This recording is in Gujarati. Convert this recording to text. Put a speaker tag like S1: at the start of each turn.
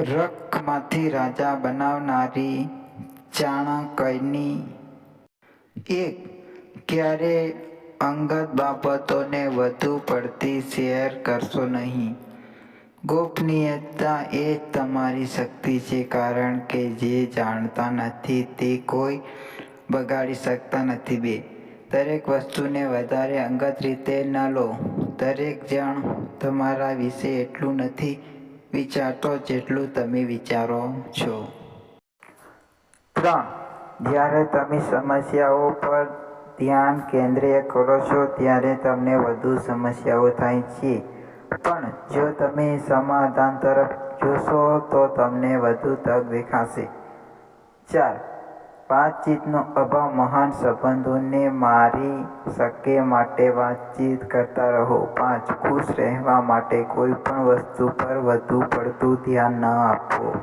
S1: રખમાંથી રાજા બનાવનારી ચાણક્યની એક ક્યારે અંગત બાબતોને વધુ પડતી શેર કરશો નહીં. ગોપનીયતા એ તમારી શક્તિ છે કારણ કે જે જાણતા નથી તે કોઈ બગાડી શકતા નથી બે. દરેક વસ્તુને વધારે અંગત રીતે ન લો. દરેક જણ તમારા વિશે એટલું નથી વિચારતો જેટલું તમે વિચારો છો. ત્રણ. જ્યારે તમે સમસ્યાઓ પર ધ્યાન કેન્દ્રિત કરો છો, ત્યારે તમને વધુ સમસ્યાઓ થાય છે. પણ જો તમે સમાધાન તરફ જોશો, તો તમને વધુ તક દેખાશે. ચાર. વાતચીતનો અભાવ મહાન સંબંધોને મારી શકે માટે વાતચીત કરતા રહો. પાંચ, ખુશ રહેવા માટે કોઈ પણ વસ્તુ પર વધુ પડતું ધ્યાન ન આપો.